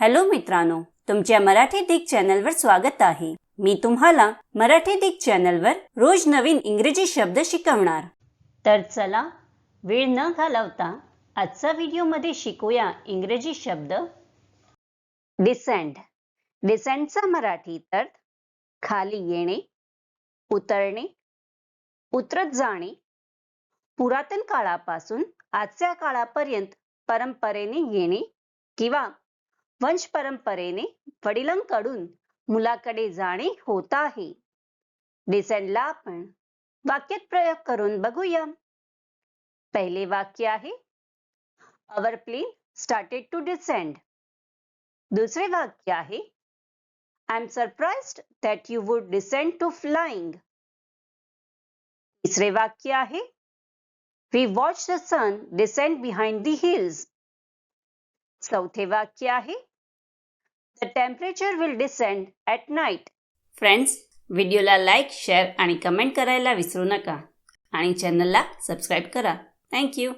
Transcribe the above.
Hello मित्रांनो तुमच्या मराठी दिग चॅनलवर स्वागत आहे. मी तुम्हाला मराठी दिग चॅनलवर रोज नवीन इंग्रजी शब्द शिकवणार. तर चला वेळ न घालवता आजचा व्हिडिओमध्ये शिकूया इंग्रजी शब्द. डिसेंड डिसेंडचा मराठी तर खाली येणे उतरणे उतरत जाणे पुरातन काळापासून आजच्या काळापर्यंत परंपरेने येणे किंवा वंश परंपरेने वडिलांकडून मुलाकडे जाणे होत आहे. डिसेंडला आपण वाक्यात प्रयोग करून बघूया. पहिले वाक्य आहे our plane started to descend दुसरे वाक्य आहे I am surprised that you would descend to flying तिसरे वाक्य आहे we watch the sun descend behind the hills चौथे वाक्य आहे The temperature will descend at night. Friends व्हिडिओला लाईक शेअर आणि कमेंट करायला विसरू नका. आणि चॅनलला सबस्क्राईब करा. थँक्यू